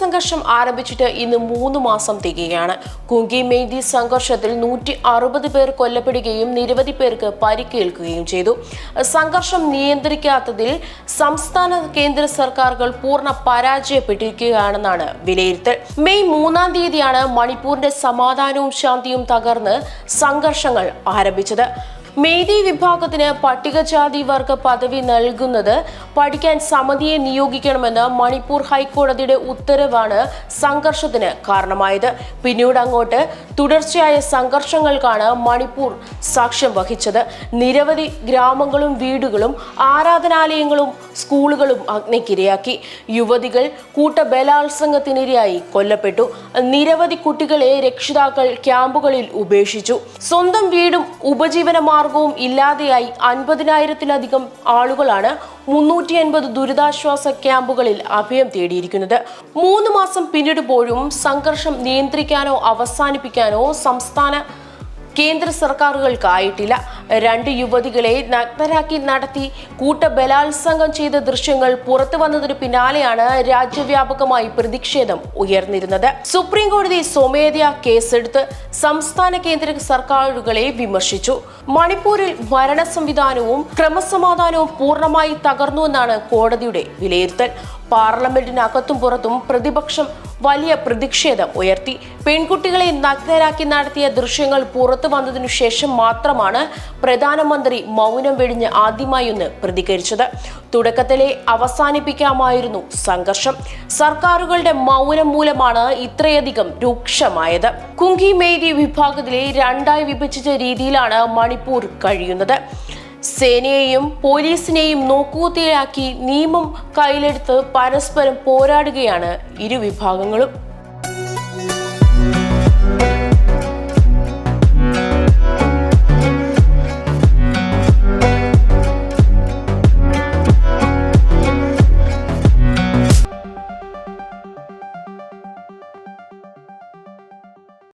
സംഘർഷം ആരംഭിച്ചിട്ട് ഇന്ന് മൂന്ന് മാസം തികയാണ്. കുങ്കി മെയ്തി സംഘർഷത്തിൽ നൂറ്റി അറുപത് പേർ കൊല്ലപ്പെടുകയും നിരവധി പേർക്ക് പരിക്കേൽക്കുകയും ചെയ്തു. സംഘർഷം നിയന്ത്രിക്കാത്തതിൽ സംസ്ഥാന കേന്ദ്ര സർക്കാരുകൾ പൂർണ പരാജയപ്പെട്ടിരിക്കുകയാണെന്നാണ് വിലയിരുത്തൽ. മെയ് മൂന്നാം തീയതിയാണ് മണിപ്പൂരിന്റെ സമാധാനവും ശാന്തിയും തകർന്ന് സംഘർഷങ്ങൾ ആരംഭിച്ചത്. മെയ്തി വിഭാഗത്തിന് പട്ടികജാതി വർഗ പദവി നൽകുന്നത് പഠിക്കാൻ സമിതിയെ നിയോഗിക്കണമെന്ന് മണിപ്പൂർ ഹൈക്കോടതിയുടെ ഉത്തരവാണ് സംഘർഷത്തിന് കാരണമായത്. പിന്നീട് അങ്ങോട്ട് തുടർച്ചയായ സംഘർഷങ്ങൾക്കാണ് മണിപ്പൂർ സാക്ഷ്യം വഹിച്ചത്. നിരവധി ഗ്രാമങ്ങളും വീടുകളും ആരാധനാലയങ്ങളും സ്കൂളുകളും അഗ്നിക്കിരയാക്കി. യുവതികൾ കൂട്ട ബലാത്സംഗത്തിനിരയായി കൊല്ലപ്പെട്ടു. നിരവധി കുട്ടികളെ രക്ഷിതാക്കൾ ക്യാമ്പുകളിൽ ഉപേക്ഷിച്ചു. സ്വന്തം വീടും ഉപജീവന മാർഗവും ഇല്ലാതെയായി അൻപതിനായിരത്തിലധികം ആളുകളാണ് മുന്നൂറ്റി അൻപത് ദുരിതാശ്വാസ ക്യാമ്പുകളിൽ അഭയം തേടിയിരിക്കുന്നത്. മൂന്ന് മാസം പിന്നിടുമ്പോഴും സംഘർഷം നിയന്ത്രിക്കാനോ അവസാനിപ്പിക്കാനോ സംസ്ഥാന കേന്ദ്ര സർക്കാരുകൾക്കായിട്ടില്ല. രണ്ട് യുവതികളെ നഗ്നരാക്കി നടത്തി കൂട്ട ബലാത്സംഗം ചെയ്ത ദൃശ്യങ്ങൾ പുറത്തു വന്നതിനു പിന്നാലെയാണ് രാജ്യവ്യാപകമായി പ്രതിഷേധം ഉയർന്നിരുന്നത്. സുപ്രീം കോടതി സ്വമേധയാ കേസെടുത്ത് സംസ്ഥാന കേന്ദ്ര സർക്കാരുകളെ വിമർശിച്ചു. മണിപ്പൂരിൽ ഭരണ സംവിധാനവും ക്രമസമാധാനവും പൂർണമായി തകർന്നുവെന്നാണ് കോടതിയുടെ വിലയിരുത്തൽ. പാർലമെന്റിനകത്തും പുറത്തും പ്രതിപക്ഷം വലിയ പ്രതിഷേധം ഉയർത്തി. പെൺകുട്ടികളെ നഗ്നരാക്കി നടത്തിയ ദൃശ്യങ്ങൾ പുറത്തു വന്നതിനു ശേഷം മാത്രമാണ് പ്രധാനമന്ത്രി മൗനം വെടിഞ്ഞ് ആദ്യമായി ഒന്ന് പ്രതികരിച്ചത്. തുടക്കത്തിലെ അവസാനിപ്പിക്കാമായിരുന്നു സംഘർഷം. സർക്കാരുകളുടെ മൗനം മൂലമാണ് ഇത്രയധികം രൂക്ഷമായത്. കുങ്കി മേരി വിഭാഗത്തിലെ രണ്ടായി വിഭജിച്ച രീതിയിലാണ് മണിപ്പൂർ കഴിയുന്നത്. സേനയെയും പോലീസിനെയും നോക്കൂത്തിയാക്കി നിയമം കയ്യിലെടുത്ത് പരസ്പരം പോരാടുകയാണ് ഇരു വിഭാഗങ്ങളും.